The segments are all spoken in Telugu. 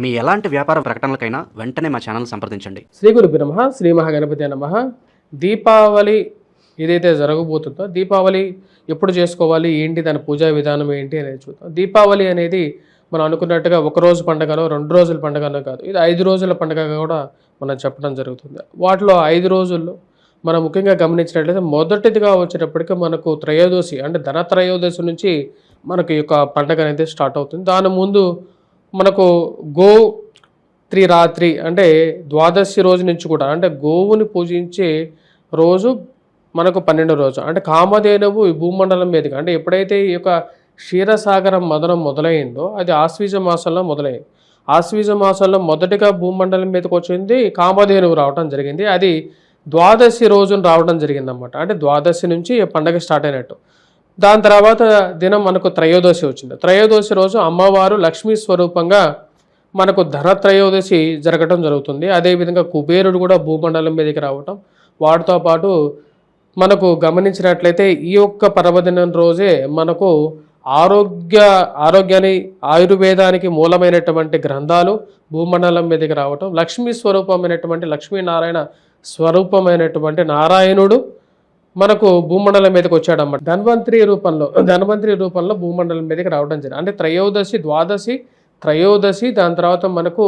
మీ ఎలాంటి వ్యాపార ప్రకటనలకైనా వెంటనే మా ఛానల్ సంప్రదించండి. శ్రీ గురు నమ శ్రీ మహాగణపతి నమ. దీపావళి ఏదైతే జరగబోతుందో దీపావళి ఎప్పుడు చేసుకోవాలి ఏంటి దాని పూజా విధానం ఏంటి అనేది చూద్దాం. దీపావళి అనేది మనం అనుకున్నట్టుగా ఒక రోజు పండగనో రెండు రోజుల పండగనో కాదు ఇది ఐదు రోజుల పండుగగా కూడా మనం చెప్పడం జరుగుతుంది. వాటిలో ఐదు రోజుల్లో మనం ముఖ్యంగా గమనించినట్లయితే మొదటిదిగా వచ్చేటప్పటికి మనకు త్రయోదశి అంటే ధన త్రయోదశి నుంచి మనకు ఈ యొక్క పండగ అనేది స్టార్ట్ అవుతుంది. దాని ముందు మనకు గో త్రిరాత్రి అంటే ద్వాదశి రోజు నుంచి కూడా అంటే గోవుని పూజించే రోజు మనకు పన్నెండు రోజు. అంటే కామధేనువు ఈ భూమండలం మీదుగా అంటే ఎప్పుడైతే ఈ యొక్క క్షీరసాగరం మదనం మొదలైందో అది ఆశ్వీజ మాసంలో మొదలైంది. ఆశ్వీజ మాసంలో మొదటిగా భూమండలం మీదకి వచ్చింది కామధేనువు రావడం జరిగింది. అది ద్వాదశి రోజున రావడం జరిగిందన్నమాట. అంటే ద్వాదశి నుంచి పండగ స్టార్ట్ అయినట్టు. దాని తర్వాత దినం మనకు త్రయోదశి వచ్చింది. త్రయోదశి రోజు అమ్మవారు లక్ష్మీ స్వరూపంగా మనకు ధన త్రయోదశి జరగటం జరుగుతుంది. అదేవిధంగా కుబేరుడు కూడా భూమండలం మీదకి రావటం. వాటితో పాటు మనకు గమనించినట్లయితే ఈ యొక్క పర్వదినం రోజే మనకు ఆరోగ్య ఆరోగ్యాన్ని ఆయుర్వేదానికి మూలమైనటువంటి గ్రంథాలు భూమండలం మీదకి రావటం. లక్ష్మీ స్వరూపమైనటువంటి లక్ష్మీనారాయణ స్వరూపమైనటువంటి నారాయణుడు మనకు భూమండలం మీదకి వచ్చాడన్నమాట. ధన్వంతరి రూపంలో ధన్వంతరి రూపంలో భూమండలం మీదకి రావడం జరిగింది. అంటే త్రయోదశి ద్వాదశి త్రయోదశి దాని తర్వాత మనకు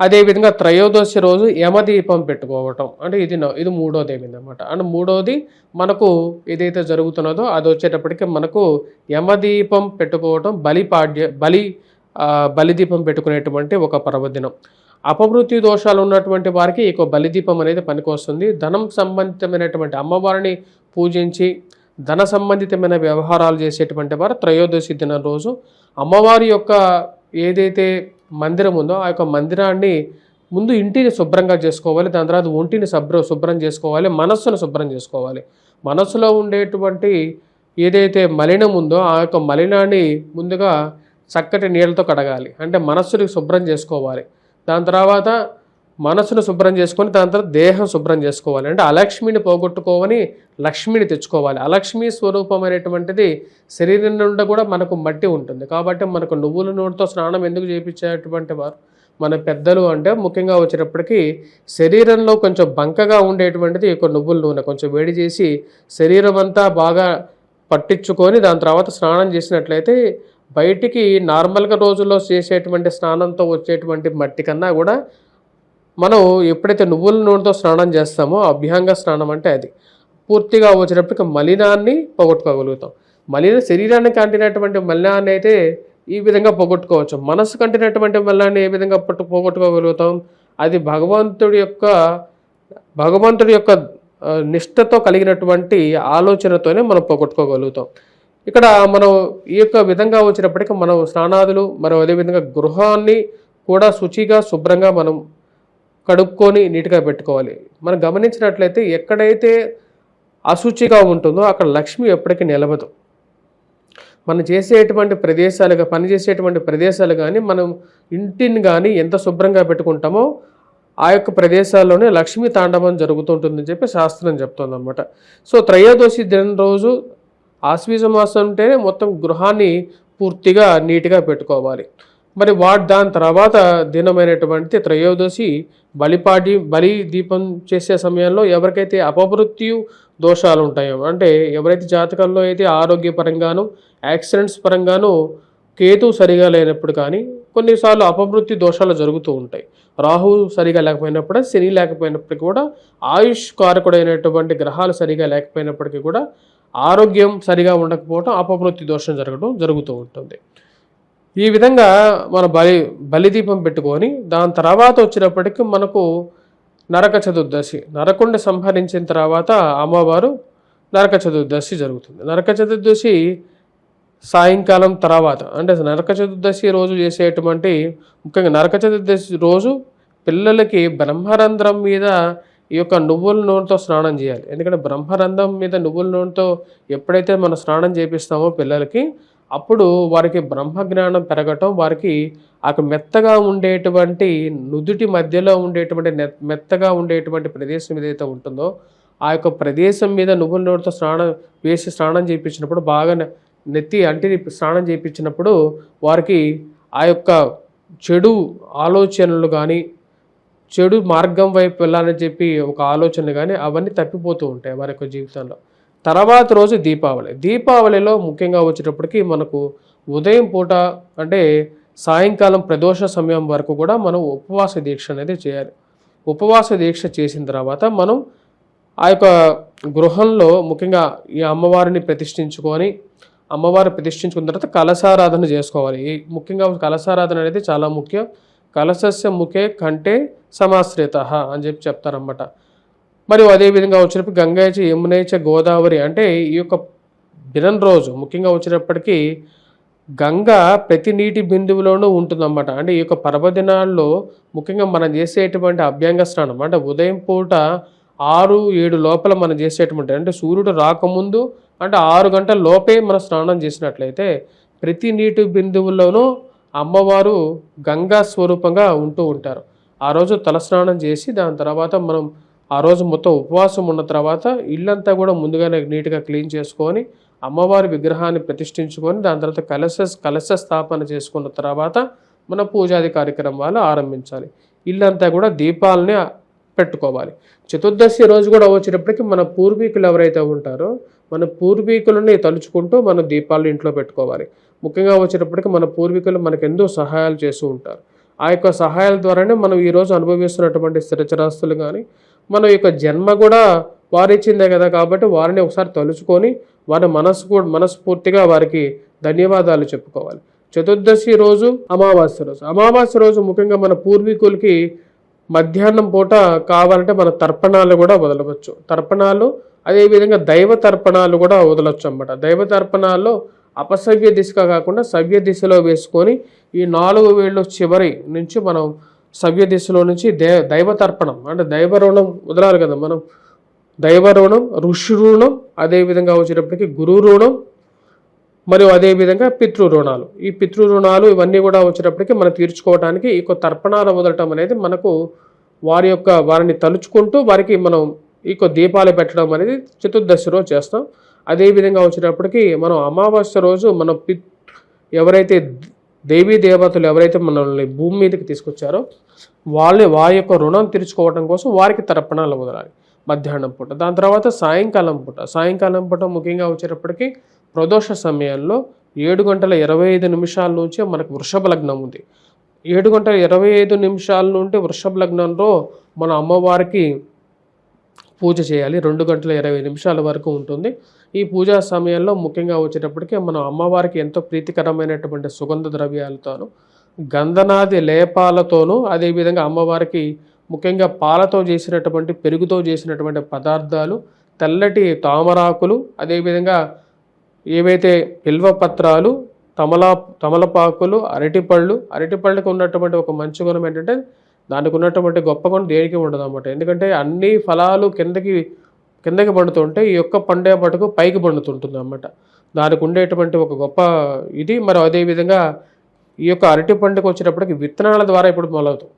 అదేవిధంగా త్రయోదశి రోజు యమదీపం పెట్టుకోవటం. అంటే ఇది నో- ఇది మూడోది ఏమిందన్నమాట. అంటే మూడోది మనకు ఏదైతే జరుగుతున్నదో అది వచ్చేటప్పటికి మనకు యమదీపం పెట్టుకోవటం బలి పాడ్య బలి బలిదీపం పెట్టుకునేటువంటి ఒక పర్వదినం. అపమృత్యు దోషాలు ఉన్నటువంటి వారికి ఈ బలిదీపం అనేది పనికొస్తుంది. ధనం సంబంధితమైనటువంటి అమ్మవారిని పూజించి ధన సంబంధితమైన వ్యవహారాలు చేసేటువంటి వారు త్రయోదశి దిన రోజు అమ్మవారి యొక్క ఏదైతే మందిరం ఉందో ఆ యొక్క మందిరాన్ని ముందు ఇంటిని శుభ్రంగా చేసుకోవాలి. దాని తర్వాత ఒంటిని శుభ్ర శుభ్రం చేసుకోవాలి. మనస్సును శుభ్రం చేసుకోవాలి. మనస్సులో ఉండేటువంటి ఏదైతే మలినం ఉందో ఆ యొక్క మలినాన్ని ముందుగా చక్కటి నీళ్ళతో కడగాలి. అంటే మనస్సుని శుభ్రం చేసుకోవాలి. దాని తర్వాత మనసును శుభ్రం చేసుకొని దాని తర్వాత దేహం శుభ్రం చేసుకోవాలి. అంటే అలక్ష్మిని పోగొట్టుకోవని లక్ష్మిని తెచ్చుకోవాలి. అలక్ష్మి స్వరూపమైనటువంటిది శరీరం నుండి కూడా మనకు మట్టి ఉంటుంది. కాబట్టి మనకు నువ్వుల నూనెతో స్నానం ఎందుకు చేయించేటువంటి వారు? మన పెద్దలు అంటే ముఖ్యంగా వచ్చేటప్పటికి శరీరంలో కొంచెం బంకగా ఉండేటువంటిది ఎక్కువ నువ్వుల నూనె. కొంచెం వేడి చేసి శరీరం అంతా బాగా పట్టించుకొని దాని తర్వాత స్నానం చేసినట్లయితే బయటికి నార్మల్గా రోజుల్లో చేసేటువంటి స్నానంతో వచ్చేటువంటి మట్టి కన్నా కూడా మనం ఎప్పుడైతే నువ్వుల నూనెతో స్నానం చేస్తామో అభ్యంగ స్నానం అంటే అది. పూర్తిగా వచ్చినప్పటికీ మలినాన్ని పోగొట్టుకోగలుగుతాం. మలిన శరీరానికి అంటినటువంటి మలినాన్ని అయితే ఈ విధంగా పోగొట్టుకోవచ్చు. మనసు కంటినటువంటి మలినాన్ని ఏ విధంగా పట్టు పోగొట్టుకోగలుగుతాం? అది భగవంతుడి యొక్క భగవంతుడి యొక్క నిష్ఠతో కలిగినటువంటి ఆలోచనతోనే మనం పోగొట్టుకోగలుగుతాం. ఇక్కడ మనం ఈ యొక్క విధంగా వచ్చినప్పటికీ మనం స్నానాదులు మనం అదేవిధంగా గృహాన్ని కూడా శుచిగా శుభ్రంగా మనం కడుక్కొని నీట్గా పెట్టుకోవాలి. మనం గమనించినట్లయితే ఎక్కడైతే అశుచిగా ఉంటుందో అక్కడ లక్ష్మి ఎప్పటికీ నిలవదు. మనం చేసేటువంటి ప్రదేశాలుగా పనిచేసేటువంటి ప్రదేశాలు కానీ మనం ఇంటిని కానీ ఎంత శుభ్రంగా పెట్టుకుంటామో ఆ యొక్క ప్రదేశాల్లోనే లక్ష్మీ తాండవం జరుగుతుంటుందని చెప్పి శాస్త్రం చెప్తుంది అనమాట సో త్రయోదశి దినం రోజు ఆశ్వీజ మాసం ఉంటేనే మొత్తం గృహాన్ని పూర్తిగా నీట్గా పెట్టుకోవాలి. మరి వాటి దాని తర్వాత దినమైనటువంటి త్రయోదశి బలిపాటి బలి దీపం చేసే సమయంలో ఎవరికైతే అపమృత్యు దోషాలు ఉంటాయో అంటే ఎవరైతే జాతకంలో అయితే ఆరోగ్యపరంగాను యాక్సిడెంట్స్ పరంగాను కేతు సరిగా లేనప్పుడు కానీ కొన్నిసార్లు అపమృత్యు దోషాలు జరుగుతూ ఉంటాయి. రాహు సరిగా లేకపోయినప్పుడు శని లేకపోయినప్పటికీ కూడా ఆయుష్ కారకుడైనటువంటి గ్రహాలు సరిగా లేకపోయినప్పటికీ కూడా ఆరోగ్యం సరిగా ఉండకపోవటం అపమృత్యు దోషం జరగడం జరుగుతూ ఉంటుంది. ఈ విధంగా మన బలి బలిదీపం పెట్టుకొని దాని తర్వాత వచ్చినప్పటికీ మనకు నరక చతుర్దశి నరకుండి సంహరించిన తర్వాత అమ్మవారు నరక చతుర్దశి జరుగుతుంది. నరక చతుర్దశి సాయంకాలం తర్వాత అంటే నరక చతుర్దశి రోజు చేసేటువంటి ముఖ్యంగా నరక చతుర్దశి రోజు పిల్లలకి బ్రహ్మరంధ్రం మీద ఈ యొక్క నువ్వుల నూనెతో స్నానం చేయాలి. ఎందుకంటే బ్రహ్మరంధం మీద నువ్వుల నూనెతో ఎప్పుడైతే మనం స్నానం చేపిస్తామో పిల్లలకి అప్పుడు వారికి బ్రహ్మజ్ఞానం పెరగటం వారికి ఆ మెత్తగా ఉండేటువంటి నుదుటి మధ్యలో ఉండేటువంటి మెత్తగా ఉండేటువంటి ప్రదేశం ఏదైతే ఉంటుందో ఆ యొక్క ప్రదేశం మీద నువ్వుల నూనెతో స్నానం వేసి స్నానం చేయించినప్పుడు బాగా నెత్తి అంటిని స్నానం చేయించినప్పుడు వారికి ఆ యొక్క చెడు ఆలోచనలు కానీ చెడు మార్గం వైపు వెళ్ళాలని చెప్పి ఒక ఆలోచన కానీ అవన్నీ తప్పిపోతూ ఉంటాయి వారి యొక్క జీవితంలో. తర్వాత రోజు దీపావళి. దీపావళిలో ముఖ్యంగా వచ్చేటప్పటికి మనకు ఉదయం పూట అంటే సాయంకాలం ప్రదోష సమయం వరకు కూడా మనం ఉపవాస దీక్ష అనేది చేయాలి. ఉపవాస దీక్ష చేసిన తర్వాత మనం ఆ యొక్క గృహంలో ముఖ్యంగా ఈ అమ్మవారిని ప్రతిష్ఠించుకొని అమ్మవారిని ప్రతిష్ఠించుకున్న తర్వాత కలశారాధన చేసుకోవాలి. ఈ ముఖ్యంగా కలశారాధన అనేది చాలా ముఖ్యం. కలశస్య ముఖే కంటే సమాశ్రిత అని చెప్పి చెప్తారన్నమాట. మరియు అదేవిధంగా వచ్చినప్పుడు గంగైచ యమునేచ గోదావరి అంటే ఈ యొక్క దినం రోజు ముఖ్యంగా వచ్చినప్పటికీ గంగ ప్రతి నీటి బిందువులోనూ ఉంటుందన్నమాట. అంటే ఈ యొక్క పర్వదినాల్లో ముఖ్యంగా మనం చేసేటువంటి అభ్యంగ స్నానం అంటే ఉదయం పూట ఆరు ఏడు లోపల మనం చేసేటువంటి అంటే సూర్యుడు రాకముందు అంటే ఆరు గంటల లోపే మనం స్నానం చేసినట్లయితే ప్రతి నీటి బిందువుల్లోనూ అమ్మవారు గంగా స్వరూపంగా ఉంటూ ఉంటారు. ఆ రోజు తలస్నానం చేసి దాని తర్వాత మనం ఆ రోజు మొత్తం ఉపవాసం ఉన్న తర్వాత ఇల్లంతా కూడా ముందుగానే నీట్గా క్లీన్ చేసుకొని అమ్మవారి విగ్రహాన్ని ప్రతిష్ఠించుకొని దాని తర్వాత కలశ కలశ స్థాపన చేసుకున్న తర్వాత మన పూజాది కార్యక్రమాలు ఆరంభించాలి. ఇల్లంతా కూడా దీపాలని పెట్టుకోవాలి. చతుర్దశి రోజు కూడా వచ్చేటప్పటికి మన పూర్వీకులు ఎవరైతే ఉంటారో మన పూర్వీకులని తలుచుకుంటూ మనం దీపాలు ఇంట్లో పెట్టుకోవాలి. ముఖ్యంగా వచ్చేటప్పటికి మన పూర్వీకులు మనకు ఎంతో సహాయాలు చేస్తూ ఉంటారు. ఆ యొక్క సహాయాల ద్వారానే మనం ఈరోజు అనుభవిస్తున్నటువంటి స్థిరచరాస్తులు కానీ మన యొక్క జన్మ కూడా వారిచ్చిందే కదా కాబట్టి వారిని ఒకసారి తలుచుకొని వారి మనసు కూడా మనస్ఫూర్తిగా వారికి ధన్యవాదాలు చెప్పుకోవాలి. చతుర్దశి రోజు అమావాస్య రోజు. అమావాస్య రోజు ముఖ్యంగా మన పూర్వీకులకి మధ్యాహ్నం పూట కావాలంటే మన తర్పణాలు కూడా వదలవచ్చు. తర్పణాలు అదేవిధంగా దైవ తర్పణాలు కూడా వదలవచ్చు అన్నమాట దైవ తర్పణాల్లో అపసవ్య దిశగా కాకుండా సవ్య దిశలో వేసుకొని ఈ నాలుగు వేళ్ళు చివరి నుంచి మనం సవ్య దిశలో నుంచి దే దైవ తర్పణం అంటే దైవ రుణం వదలాలి కదా మనం. దైవ రుణం ఋషి రుణం అదేవిధంగా వచ్చేటప్పటికి గురు రుణం మరియు అదేవిధంగా పితృ రుణాలు. ఈ పితృ రుణాలు ఇవన్నీ కూడా వచ్చేటప్పటికి మనం తీర్చుకోవడానికి ఈ యొక్క తర్పణాలు వదలటం అనేది మనకు వారి యొక్క వారిని తలుచుకుంటూ వారికి మనం ఇక దీపాలు పెట్టడం అనేది చతుర్దశి రోజు చేస్తాం. అదేవిధంగా వచ్చినప్పటికీ మనం అమావాస్య రోజు మన పి ఎవరైతే దేవీ దేవతలు ఎవరైతే మనల్ని భూమి మీదకి తీసుకొచ్చారో వాళ్ళని వారి యొక్క రుణం తీర్చుకోవడం కోసం వారికి తర్పణాలు వదలాలి మధ్యాహ్నం పూట. దాని తర్వాత సాయంకాలం పూట. సాయంకాలం పూట ముఖ్యంగా వచ్చేటప్పటికి ప్రదోష సమయంలో ఏడు గంటల ఇరవై ఐదు నిమిషాల నుంచి మనకు వృషభ లగ్నం ఉంది. ఏడు గంటల ఇరవై ఐదు నిమిషాల నుండి వృషభ లగ్నంలో మన అమ్మవారికి పూజ చేయాలి. రెండు గంటల ఇరవై నిమిషాల వరకు ఉంటుంది. ఈ పూజా సమయంలో ముఖ్యంగా వచ్చేటప్పటికి మనం అమ్మవారికి ఎంతో ప్రీతికరమైనటువంటి సుగంధ ద్రవ్యాలతోనూ గంధనాది లేపాలతోనూ అదేవిధంగా అమ్మవారికి ముఖ్యంగా పాలతో చేసినటువంటి పెరుగుతో చేసినటువంటి పదార్థాలు తెల్లటి తామరాకులు అదేవిధంగా ఏవైతే బిల్వపత్రాలు తమలా తమలపాకులు అరటిపళ్ళు అరటిపళ్ళకు ఉన్నటువంటి ఒక మంచి గుణం ఏంటంటే దానికి ఉన్నటువంటి గొప్ప గుణం దేనికి ఉండదు అనమాట ఎందుకంటే అన్ని ఫలాలు కిందకి కిందకి పండుతుంటే ఈ యొక్క పండే మటుకు పైకి పండుతుంటుంది అన్నమాట. దానికి ఉండేటువంటి ఒక గొప్ప ఇది. మరి అదేవిధంగా ఈ యొక్క అరటి పండుగ వచ్చేటప్పటికి విత్తనాల ద్వారా ఇప్పుడు మొదలవుతుంది.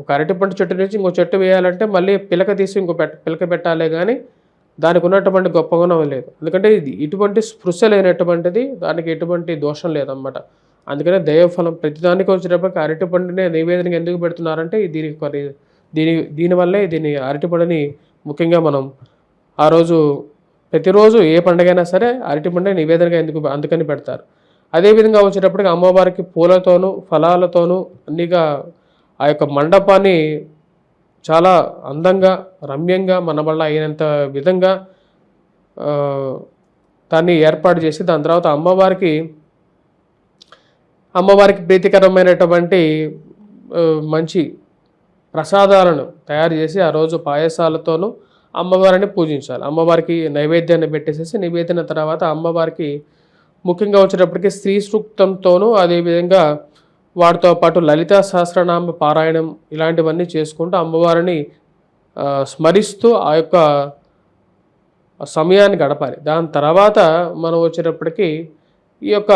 ఒక అరటి పండు చెట్టు నుంచి ఇంకో చెట్టు వేయాలంటే మళ్ళీ పిలక తీసి ఇంకో పెట్ట పిలక పెట్టాలే కానీ దానికి ఉన్నటువంటి గొప్ప గుణం లేదు. ఎందుకంటే ఇది ఇటువంటి స్పృశ లేనటువంటిది దానికి ఎటువంటి దోషం లేదన్నమాట. అందుకనే దైవఫలం ప్రతిదానికి వచ్చేటప్పటికి అరటి పండునే ఎందుకు పెడుతున్నారంటే దీనికి కొన్ని దీని దీనివల్లే దీని అరటి పండుని ముఖ్యంగా మనం ఆ రోజు ప్రతిరోజు ఏ పండుగైనా సరే అరటి పండుగ నివేదనగా ఎందుకు అందుకని పెడతారు. అదేవిధంగా వచ్చేటప్పటికి అమ్మవారికి పూలతోనూ ఫలాలతోనూ అన్నిగా ఆ యొక్క మండపాన్ని చాలా అందంగా రమ్యంగా మన వల్ల అయినంత విధంగా దాన్ని ఏర్పాటు చేసి దాని తర్వాత అమ్మవారికి అమ్మవారికి ప్రీతికరమైనటువంటి మంచి ప్రసాదాలను తయారు చేసి ఆ రోజు పాయసాలతోనూ అమ్మవారిని పూజించాలి. అమ్మవారికి నైవేద్యాన్ని పెట్టేసేసి నివేదన తర్వాత అమ్మవారికి ముఖ్యంగా వచ్చేటప్పటికి స్త్రీ సూక్తంతోనూ అదేవిధంగా వాటితో పాటు లలితా సహస్రనామ పారాయణం ఇలాంటివన్నీ చేసుకుంటూ అమ్మవారిని స్మరిస్తూ ఆ యొక్క సమయాన్ని గడపాలి. దాని తర్వాత మనం వచ్చేటప్పటికి ఈ యొక్క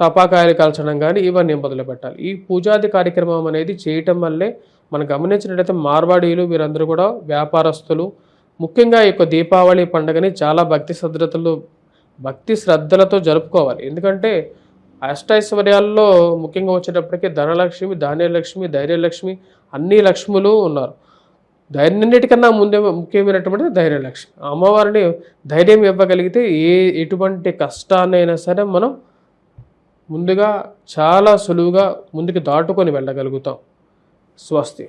టపాకాయలు కాల్చడం కానీ ఇవన్నీ మొదలు పెట్టాలి. ఈ పూజాది కార్యక్రమం అనేది చేయటం వల్లే మనం గమనించినట్లయితే మార్వాడీలు వీరందరూ కూడా వ్యాపారస్తులు. ముఖ్యంగా ఈ యొక్క దీపావళి పండుగని చాలా భక్తి శ్రద్ధలతో భక్తి శ్రద్ధలతో జరుపుకోవాలి. ఎందుకంటే అష్టైశ్వర్యాల్లో ముఖ్యంగా వచ్చేటప్పటికి ధనలక్ష్మి ధాన్యలక్ష్మి ధైర్యలక్ష్మి అన్ని లక్ష్ములు ఉన్నారు. ధైర్యన్నిటికన్నా ముందే ముఖ్యమైనటువంటి ధైర్యలక్ష్మి. అమ్మవారిని ధైర్యం ఇవ్వగలిగితే ఏ ఎటువంటి కష్టాన్నైనా సరే మనం ముందుగా చాలా సులువుగా ముందుకు దాటుకొని వెళ్ళగలుగుతాం. స్వస్తి.